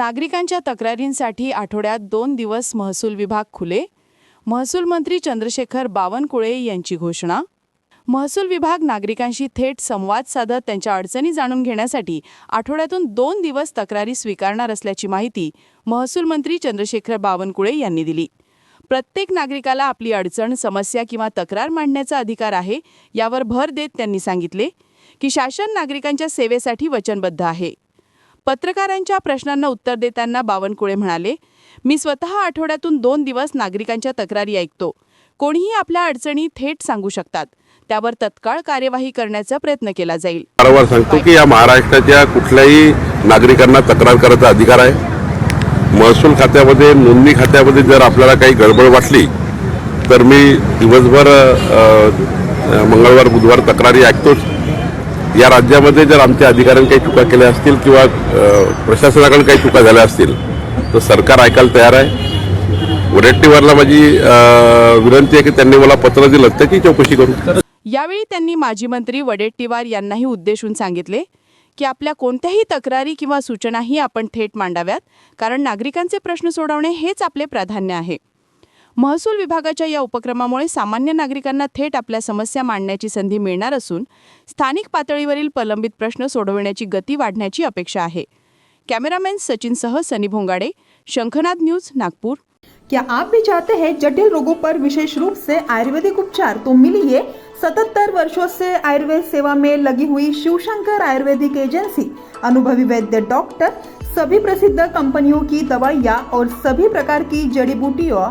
नागरिकांच्या तक्रारींसाठी आठवड्यात दोन दिवस महसूल विभाग खुले महसूल मंत्री चंद्रशेखर बावनकुळे यांची घोषणा. महसूल विभाग नागरिकांशी थेट संवाद साधत त्यांच्या अडचणी जाणून घेण्यासाठी आठवड्यातून दोन दिवस तक्रारी स्वीकारणार असल्याची माहिती महसूल मंत्री चंद्रशेखर बावनकुळे यांनी दिली. प्रत्येक नागरिकाला आपली अडचण समस्या किंवा तक्रार मांडण्याचा अधिकार आहे यावर भर देत त्यांनी सांगितले की शासन नागरिकांच्या सेवेसाठी वचनबद्ध आहे. पत्रकारांच्या प्रश्नांना उत्तर देताना बावनकुळे म्हणाले मी स्वतः आठवड्यातून दोन दिवस नागरिकांच्या तक्रारी ऐकतो. कोणीही आपल्या अडचणी थेट सांगू शकतात. त्यावर तत्काळ कार्यवाही करण्याचा प्रयत्न केला जाईल. वारंवार सांगतो की या महाराष्ट्राच्या कुठल्याही नागरिकांना तक्रार करायचा अधिकार आहे. महसूल खात्यामध्ये नोंदणी खात्यामध्ये जर आपल्याला काही गडबड वाटली तर मी दिवसभर मंगळवार बुधवार तक्रारी ऐकतोच. या राज्यामध्ये जर आमच्या अधिकाऱ्यांनी काही चुका केल्या असतील किंवा प्रशासनाकडून काही चुका झाल्या असतील तर सरकार ऐकायला तयार आहे. वडेट्टीवारला माझी विनंती आहे की त्यांनी मला पत्र दिलं त्याची चौकशी करू. यावेळी त्यांनी माजी मंत्री वडेट्टीवार यांनाही उद्देशून सांगितले की आपल्या कोणत्याही तक्रारी किंवा सूचनाही आपण थेट मांडाव्यात कारण नागरिकांचे प्रश्न सोडवणे हेच आपले प्राधान्य आहे. महसूल विभागाच्या या उपक्रमामुळे सामान्य नागरिकांना थेट आपल्या समस्या मांडण्याची संधी मिळणार असून स्थानिक पातळीवरील प्रलंबित प्रश्न सोडवण्याची गती वाढण्याची अपेक्षा आहे. कॅमेरामॅन सचिनसह सनी भोंगाडे शंखनाद न्यूज नागपूर. क्या आप भी चाहते हैं जटिल रोगों पर विशेष रूप से आयुर्वेदिक उपचार तो मिलिए 77 वर्षों से आयुर्वेद सेवा में लगी हुई शिवशंकर आयुर्वेदिक एजेंसी अनुभवी वैद्य डॉक्टर सभी प्रसिद्ध कंपनियों की दवाइयाँ और सभी प्रकार की जड़ी बूटियों